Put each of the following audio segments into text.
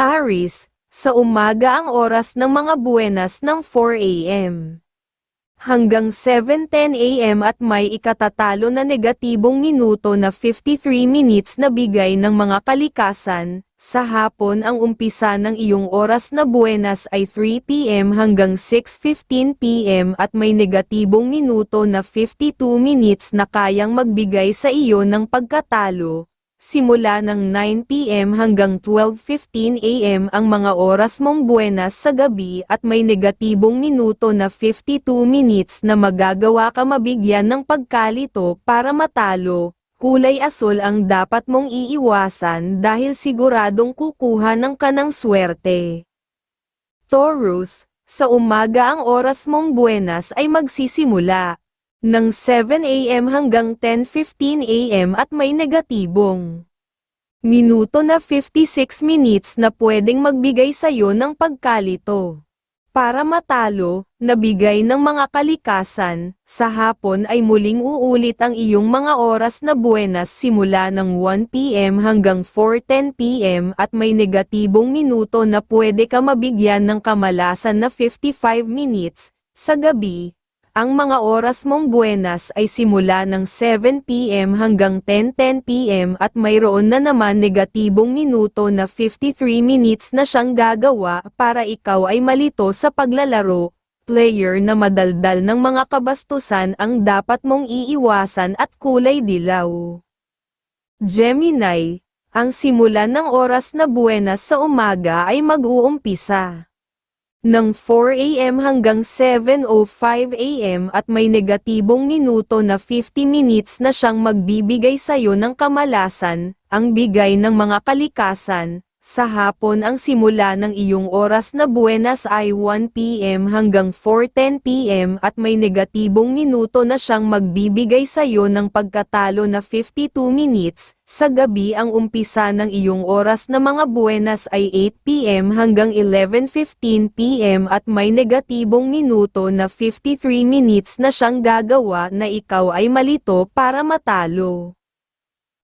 Aris, sa umaga ang oras ng mga buwenas ng 4 a.m. Hanggang 7.10 a.m. at may ikatatalo na negatibong minuto na 53 minutes na bigay ng mga kalikasan, sa hapon ang umpisa ng iyong oras na buwenas ay 3 p.m. hanggang 6.15 p.m. at may negatibong minuto na 52 minutes na kayang magbigay sa iyo ng pagkatalo, simula ng 9pm hanggang 12.15 am ang mga oras mong buenas sa gabi at may negatibong minuto na 52 minutes na magagawa ka mabigyan ng pagkalito para matalo. Kulay asul ang dapat mong iiwasan dahil siguradong kukuha ng kanang swerte. Taurus, sa umaga ang oras mong buenas ay magsisimula ng 7 a.m. hanggang 10.15 a.m. at may negatibong minuto na 56 minutes na pwedeng magbigay sa'yo ng pagkalito. Para matalo, nabigay ng mga kalikasan, sa hapon ay muling uulit ang iyong mga oras na buenas simula ng 1pm hanggang 4.10pm at may negatibong minuto na pwede ka mabigyan ng kamalasan na 55 minutes, sa gabi, ang mga oras mong buenas ay simula ng 7pm hanggang 10.10pm at mayroon na naman negatibong minuto na 53 minutes na siyang gagawa para ikaw ay malito sa paglalaro. Player na madaldal ng mga kabastusan ang dapat mong iiwasan at kulay dilaw. Gemini, ang simulan ng oras na buenas sa umaga ay mag-uumpisa ng 4 a.m. hanggang 7.05 a.m. at may negatibong minuto na 50 minutes na siyang magbibigay sa'yo ng kamalasan, ang bigay ng mga kalikasan. Sa hapon ang simula ng iyong oras na buenas ay 1 p.m. hanggang 4.10 p.m. at may negatibong minuto na siyang magbibigay sa'yo ng pagkatalo na 52 minutes. Sa gabi ang umpisa ng iyong oras na mga buenas ay 8 p.m. hanggang 11.15 p.m. at may negatibong minuto na 53 minutes na siyang gagawa na ikaw ay malito para matalo.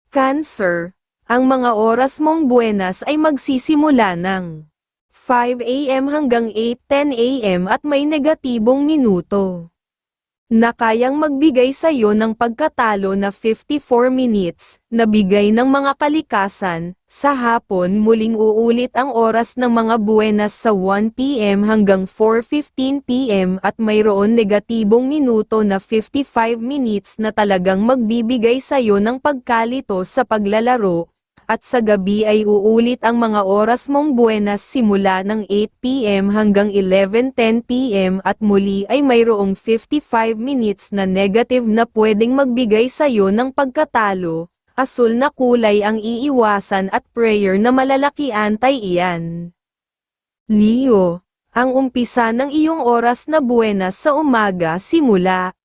Cancer ang mga oras mong buenas ay magsisimula ng 5 a.m. hanggang 8.10 a.m. at may negatibong minuto na kayang magbigay sa iyo ng pagkatalo na 54 minutes, na bigay ng mga kalikasan, sa hapon muling uulit ang oras ng mga buenas sa 1pm hanggang 4.15 pm at mayroon negatibong minuto na 55 minutes na talagang magbibigay sa iyo ng pagkalito sa paglalaro, at sa gabi ay uulit ang mga oras mong buenas simula ng 8pm hanggang 11.10pm at muli ay mayroong 55 minutes na negative na pwedeng magbigay sa'yo ng pagkatalo, asul na kulay ang iiwasan at prayer na malalaki antay iyan. Leo, ang umpisa ng iyong oras na buenas sa umaga simula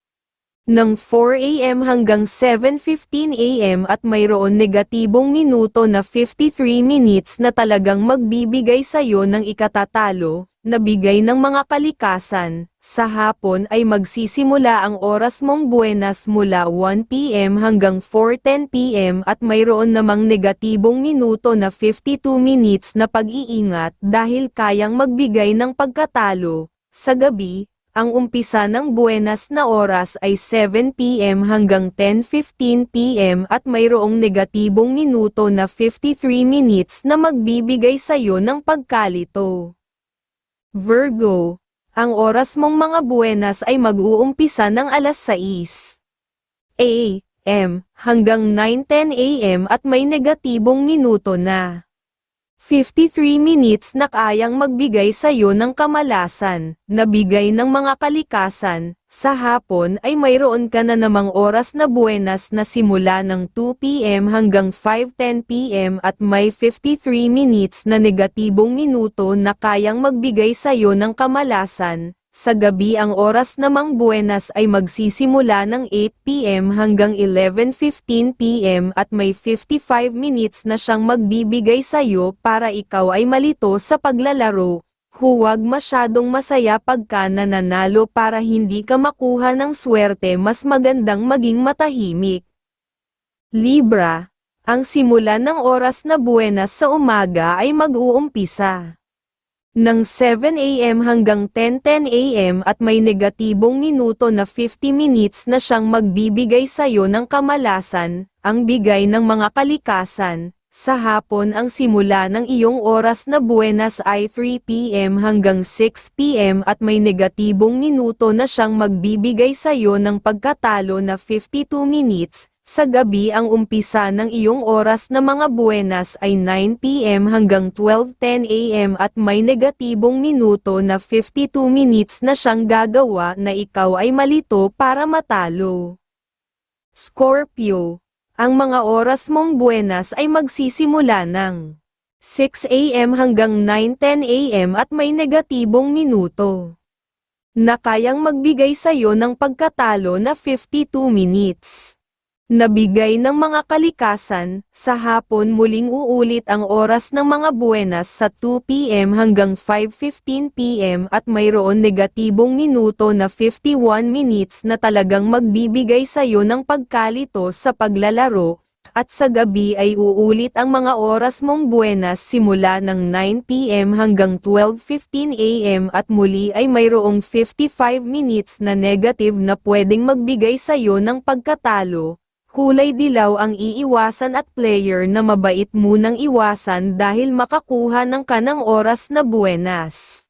ng 4 a.m. hanggang 7.15 a.m. at mayroon negatibong minuto na 53 minutes na talagang magbibigay sa iyo ng ikatatalo, na bigay ng mga kalikasan, sa hapon ay magsisimula ang oras mong buenas mula 1 p.m. hanggang 4.10 p.m. at mayroon namang negatibong minuto na 52 minutes na pag-iingat dahil kayang magbigay ng pagkatalo, sa gabi, ang umpisa ng buenas na oras ay 7pm hanggang 10.15pm at mayroong negatibong minuto na 53 minutes na magbibigay sa iyo ng pagkalito. Virgo, ang oras mong mga buenas ay mag-uumpisa ng alas 6 a.m. hanggang 9.10 a.m. at may negatibong minuto na 53 minutes na kayang magbigay sa iyo ng kamalasan, na bigay ng mga kalikasan, sa hapon ay mayroon ka na namang oras na buenas na simula ng 2pm hanggang 5.10pm at may 53 minutes na negatibong minuto na kayang magbigay sa iyo ng kamalasan, sa gabi ang oras namang buenas ay magsisimula ng 8pm hanggang 11.15pm at may 55 minutes na siyang magbibigay sa iyo para ikaw ay malito sa paglalaro. Huwag masyadong masaya pagka nananalo para hindi ka makuha ng swerte mas magandang maging matahimik. Libra, Ang simula ng oras na buenas sa umaga ay mag-uumpisa ng 7 a.m. hanggang 10:10 a.m. at may negatibong minuto na 50 minutes na siyang magbibigay sayo ng kamalasan, ang bigay ng mga kalikasan. Sa hapon ang simula ng iyong oras na buenas ay 3 p.m. hanggang 6 p.m. at may negatibong minuto na siyang magbibigay sayo ng pagkatalo na 52 minutes, sa gabi ang umpisa ng iyong oras na mga buenas ay 9pm hanggang 12.10 am at may negatibong minuto na 52 minutes na siyang gagawa na ikaw ay malito para matalo. Scorpio, ang mga oras mong buenas ay magsisimula ng 6am hanggang 9.10 am at may negatibong minuto na kayang magbigay sayo ng pagkatalo na 52 minutes. Nabigay ng mga kalikasan, sa hapon muling uulit ang oras ng mga buenas sa 2pm hanggang 5.15pm at mayroon negatibong minuto na 51 minutes na talagang magbibigay sayo ng pagkalito sa paglalaro, at sa gabi ay uulit ang mga oras mong buenas simula ng 9pm hanggang 12.15am at muli ay mayroong 55 minutes na negative na pwedeng magbigay sayo ng pagkatalo kulay dilaw ang iiwasan at player na mabait munang iwasan dahil makakuha ng kanang oras na buenas.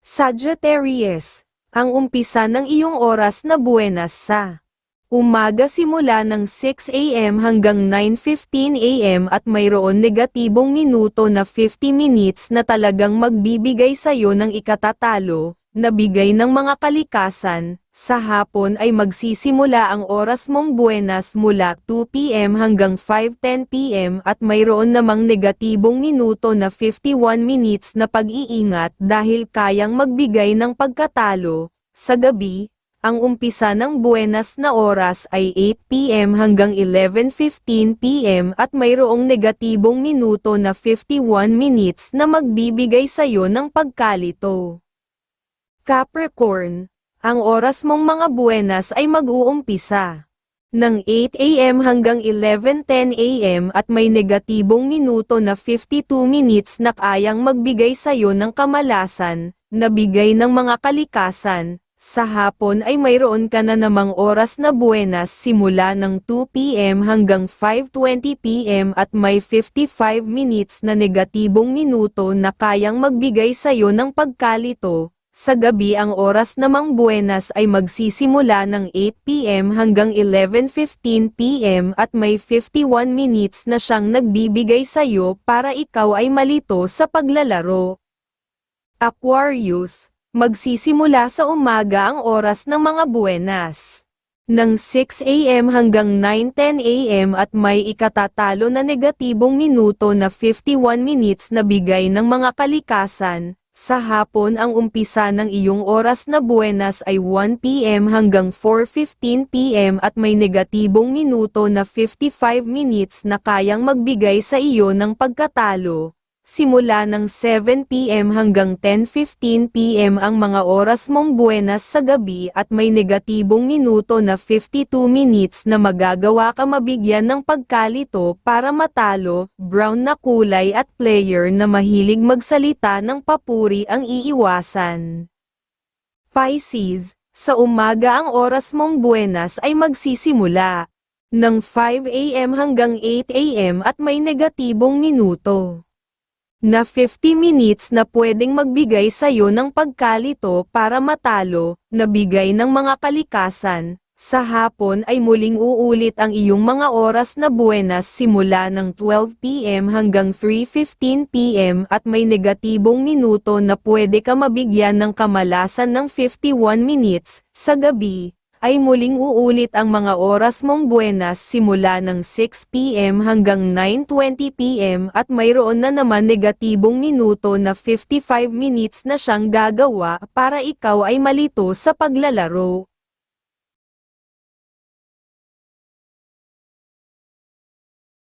Sagittarius, ang umpisa ng iyong oras na buenas sa umaga simula ng 6 a.m. hanggang 9.15 a.m. at mayroon negatibong minuto na 50 minutes na talagang magbibigay sayo ng ikatatalo, na bigay ng mga kalikasan, sa hapon ay magsisimula ang oras mong buenas mula 2pm hanggang 5.10pm at mayroon namang negatibong minuto na 51 minutes na pag-iingat dahil kayang magbigay ng pagkatalo. Sa gabi, ang umpisa ng buenas na oras ay 8pm hanggang 11.15pm at mayroong negatibong minuto na 51 minutes na magbibigay sayo ng pagkalito. Capricorn, ang oras mong mga buenas ay mag-uumpisa ng 8 a.m. hanggang 11.10 a.m. at may negatibong minuto na 52 minutes na kayang magbigay sayo ng kamalasan, na bigay ng mga kalikasan. Sa hapon ay mayroon ka na namang oras na buenas simula ng 2 p.m. hanggang 5.20 p.m. at may 55 minutes na negatibong minuto na kayang magbigay sayo ng pagkalito, sa gabi ang oras namang buenas ay magsisimula ng 8pm hanggang 11.15pm at may 51 minutes na siyang nagbibigay sayo para ikaw ay malito sa paglalaro. Aquarius, magsisimula sa umaga ang oras ng mga buenas. Ng 6am hanggang 9.10am at may ikatatalo na negatibong minuto na 51 minutes na bigay ng mga kalikasan, sa hapon ang umpisa ng iyong oras na buenas ay 1pm hanggang 4.15pm at may negatibong minuto na 55 minutes na kayang magbigay sa iyo ng pagkatalo. Simula ng 7pm hanggang 10.15pm ang mga oras mong buenas sa gabi at may negatibong minuto na 52 minutes na magagawa ka mabigyan ng pagkalito para matalo, brown na kulay at player na mahilig magsalita ng papuri ang iiwasan. Pisces, sa umaga ang oras mong buenas ay magsisimula ng 5 a.m. hanggang 8 a.m. at may negatibong minuto na 50 minutes na pwedeng magbigay sayo ng pagkalito para matalo, na bigay ng mga kalikasan. Sa hapon ay muling uulit ang iyong mga oras na buenas simula ng 12pm hanggang 3.15pm at may negatibong minuto na pwede ka mabigyan ng kamalasan ng 51 minutes. Sa gabi, ay muling uulit ang mga oras mong buenas simula ng 6pm hanggang 9.20pm at mayroon na naman negatibong minuto na 55 minutes na siyang gagawa para ikaw ay malito sa paglalaro.